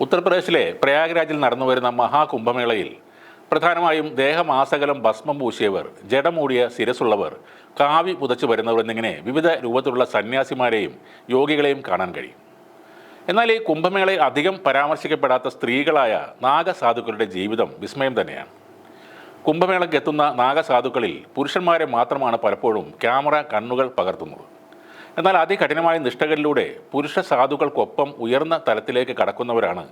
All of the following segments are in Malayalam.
ഉത്തർപ്രദേശിലെ പ്രയാഗ്രാജിൽ നടന്നുവരുന്ന മഹാകുംഭമേളയിൽ പ്രധാനമായും ദേഹമാസകലം ഭസ്മം പൂശിയവർ ജഡമൂടിയ ശിരസുള്ളവർ കാവി പുതച്ചു വരുന്നവർ എന്നിങ്ങനെ വിവിധ രൂപത്തിലുള്ള സന്യാസിമാരെയും യോഗികളെയും കാണാൻ കഴിയും. എന്നാൽ ഈ കുംഭമേളയിൽ അധികം പരാമർശിക്കപ്പെടാത്ത സ്ത്രീകളായ നാഗസാധുക്കളുടെ ജീവിതം വിസ്മയം തന്നെയാണ്. കുംഭമേളയ്ക്ക് എത്തുന്ന നാഗസാധുക്കളിൽ പുരുഷന്മാരെ മാത്രമാണ് പലപ്പോഴും ക്യാമറ കണ്ണുകൾ പകർത്തുന്നത്. എന്നാൽ അതികഠിനമായ നിഷ്ഠകളിലൂടെ പുരുഷ സാധുക്കൾക്കൊപ്പം ഉയർന്ന തലത്തിലേക്ക് കടക്കുന്നവരാണ്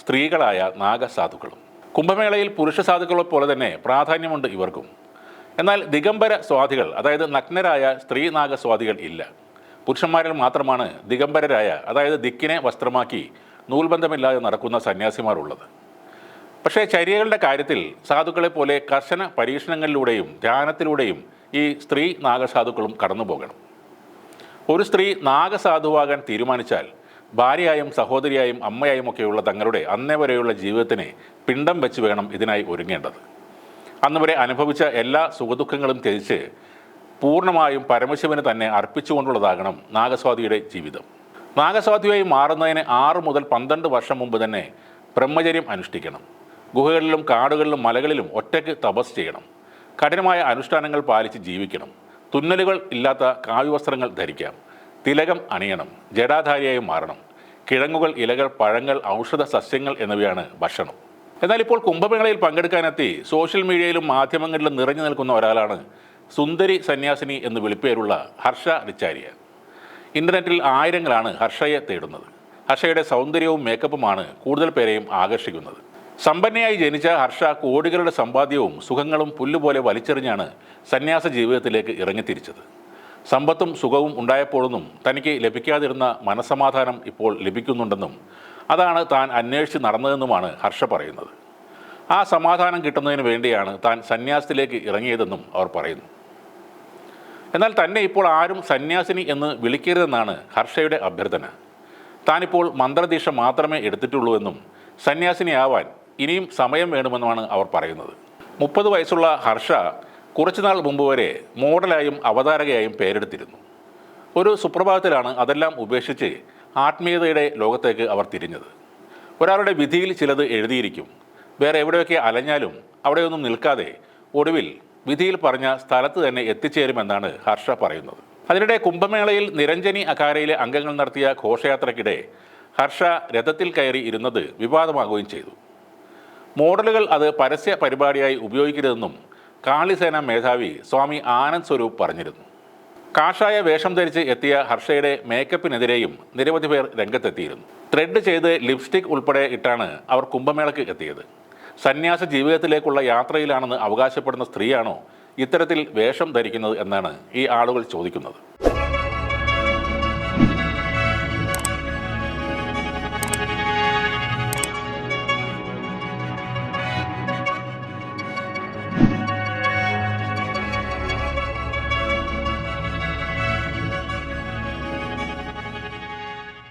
സ്ത്രീകളായ നാഗസാധുക്കളും. കുംഭമേളയിൽ പുരുഷ സാധുക്കളെ പോലെ തന്നെ പ്രാധാന്യമുണ്ട് ഇവർക്കും. എന്നാൽ ദിഗംബര സ്വാധികൾ അതായത് നഗ്നരായ സ്ത്രീ നാഗസ്വാധികൾ ഇല്ല. പുരുഷന്മാരിൽ മാത്രമാണ് ദിഗംബരരായ അതായത് ദിക്കിനെ വസ്ത്രമാക്കി നൂൽബന്ധമില്ലാതെ നടക്കുന്ന സന്യാസിമാർ ഉള്ളത് പക്ഷേ ചര്യകളുടെ കാര്യത്തിൽ സാധുക്കളെ പോലെ കർശന പരീക്ഷണങ്ങളിലൂടെയും ധ്യാനത്തിലൂടെയും ഈ സ്ത്രീ നാഗസാധുക്കളും കടന്നു പോകണം ഒരു സ്ത്രീ നാഗസാധുവാകാൻ തീരുമാനിച്ചാൽ ഭാര്യയായും സഹോദരിയായും അമ്മയായും ഒക്കെയുള്ള തങ്ങളുടെ അന്നേ വരെയുള്ള ജീവിതത്തിനെ പിണ്ടം വെച്ച് വേണം ഇതിനായി ഒരുങ്ങേണ്ടത്. അന്ന് വരെ അനുഭവിച്ച എല്ലാ സുഖദുഃഖങ്ങളും ത്യജിച്ച് പൂർണമായും പരമശിവന് തന്നെ അർപ്പിച്ചുകൊണ്ടുള്ളതാകണം നാഗസ്വാതിയുടെ ജീവിതം. നാഗസ്വാതിയായി മാറുന്നതിന് ആറ് മുതൽ പന്ത്രണ്ട് വർഷം മുമ്പ് തന്നെ ബ്രഹ്മചര്യം അനുഷ്ഠിക്കണം. ഗുഹകളിലും കാടുകളിലും മലകളിലും ഒറ്റയ്ക്ക് തപസ് ചെയ്യണം. കഠിനമായ അനുഷ്ഠാനങ്ങൾ പാലിച്ച് ജീവിക്കണം. തുന്നലുകൾ ഇല്ലാത്ത കാവ്യവസ്ത്രങ്ങൾ ധരിക്കാം. തിലകം അണിയണം ജടാധാരിയായി മാറണം. കിഴങ്ങുകൾ ഇലകൾ പഴങ്ങൾ ഔഷധ സസ്യങ്ങൾ എന്നിവയാണ് ഭക്ഷണം. എന്നാൽ ഇപ്പോൾ കുംഭമേളയിൽ പങ്കെടുക്കാനെത്തി സോഷ്യൽ മീഡിയയിലും മാധ്യമങ്ങളിലും നിറഞ്ഞു നിൽക്കുന്ന ഒരാളാണ് സുന്ദരി സന്യാസിനി എന്ന് വിളിപ്പേരുള്ള ഹർഷ റിച്ചാരിയ ഇന്റർനെറ്റിൽ ആയിരങ്ങളാണ് ഹർഷയെ തേടുന്നത്. ഹർഷയുടെ സൗന്ദര്യവും മേക്കപ്പുമാണ് കൂടുതൽ പേരെയും ആകർഷിക്കുന്നത്. സമ്പന്നയായി ജനിച്ച ഹർഷ കോടികളുടെ സമ്പാദ്യവും സുഖങ്ങളും പുല്ലുപോലെ വലിച്ചെറിഞ്ഞാണ് സന്യാസ ജീവിതത്തിലേക്ക് ഇറങ്ങിത്തിരിച്ചത്. സമ്പത്തും സുഖവും ഉണ്ടായപ്പോഴൊന്നും തനിക്ക് ലഭിക്കാതിരുന്ന മനസമാധാനം ഇപ്പോൾ ലഭിക്കുന്നുണ്ടെന്നും അതാണ് താൻ അന്വേഷിച്ച് നടന്നതെന്നുമാണ് ഹർഷ പറയുന്നത്. ആ സമാധാനം കിട്ടുന്നതിന് വേണ്ടിയാണ് താൻ സന്യാസത്തിലേക്ക് ഇറങ്ങിയതെന്നും അവർ പറയുന്നു. എന്നാൽ തന്നെ ഇപ്പോൾ ആരും സന്യാസിനി എന്ന് വിളിക്കരുതെന്നാണ് ഹർഷയുടെ അഭ്യർത്ഥന. താനിപ്പോൾ മന്ത്രദീക്ഷ മാത്രമേ എടുത്തിട്ടുള്ളൂ എന്നും സന്യാസിനിയാവാൻ ഇനിയും സമയം വേണമെന്നുമാണ് അവർ പറയുന്നത്. മുപ്പത് വയസ്സുള്ള ഹർഷ കുറച്ചുനാൾ മുമ്പ് വരെ മോഡലായും അവതാരകയായും പേരെടുത്തിരുന്നു. ഒരു സുപ്രഭാതത്തിലാണ് അതെല്ലാം ഉപേക്ഷിച്ച് ആത്മീയതയുടെ ലോകത്തേക്ക് അവർ തിരിഞ്ഞത്. ഒരാളുടെ വിധിയിൽ ചിലത് എഴുതിയിരിക്കും. വേറെ എവിടെയൊക്കെ അലഞ്ഞാലും അവിടെയൊന്നും നിൽക്കാതെ ഒടുവിൽ വിധിയിൽ പറഞ്ഞ സ്ഥലത്ത് തന്നെ എത്തിച്ചേരുമെന്നാണ് ഹർഷ പറയുന്നത്. അതിനിടെ കുംഭമേളയിൽ നിരഞ്ജനി അഖാരയിലെ അംഗങ്ങൾ നടത്തിയ ഘോഷയാത്രയ്ക്കിടെ ഹർഷ രഥത്തിൽ കയറി ഇരുന്നത് വിവാദമാകുകയും ചെയ്തു. മോഡലുകൾ അത് പരസ്യ പരിപാടിയായി ഉപയോഗിക്കരുതെന്നും കാളിസേന മേധാവി സ്വാമി ആനന്ദ് സ്വരൂപ് പറഞ്ഞിരുന്നു. കാഷായ വേഷം ധരിച്ച് എത്തിയ ഹർഷയുടെ മേക്കപ്പിനെതിരെയും നിരവധി പേർ രംഗത്തെത്തിയിരുന്നു. ത്രെഡ് ചെയ്ത് ലിപ്സ്റ്റിക് ഉൾപ്പെടെ ഇട്ടാണ് അവർ കുംഭമേളയ്ക്ക് എത്തിയത്. സന്യാസ ജീവിതത്തിലേക്കുള്ള യാത്രയിലാണെന്ന് അവകാശപ്പെടുന്ന സ്ത്രീയാണോ ഇത്തരത്തിൽ വേഷം ധരിക്കുന്നത് എന്നാണ് ഈ ആളുകൾ ചോദിക്കുന്നത്.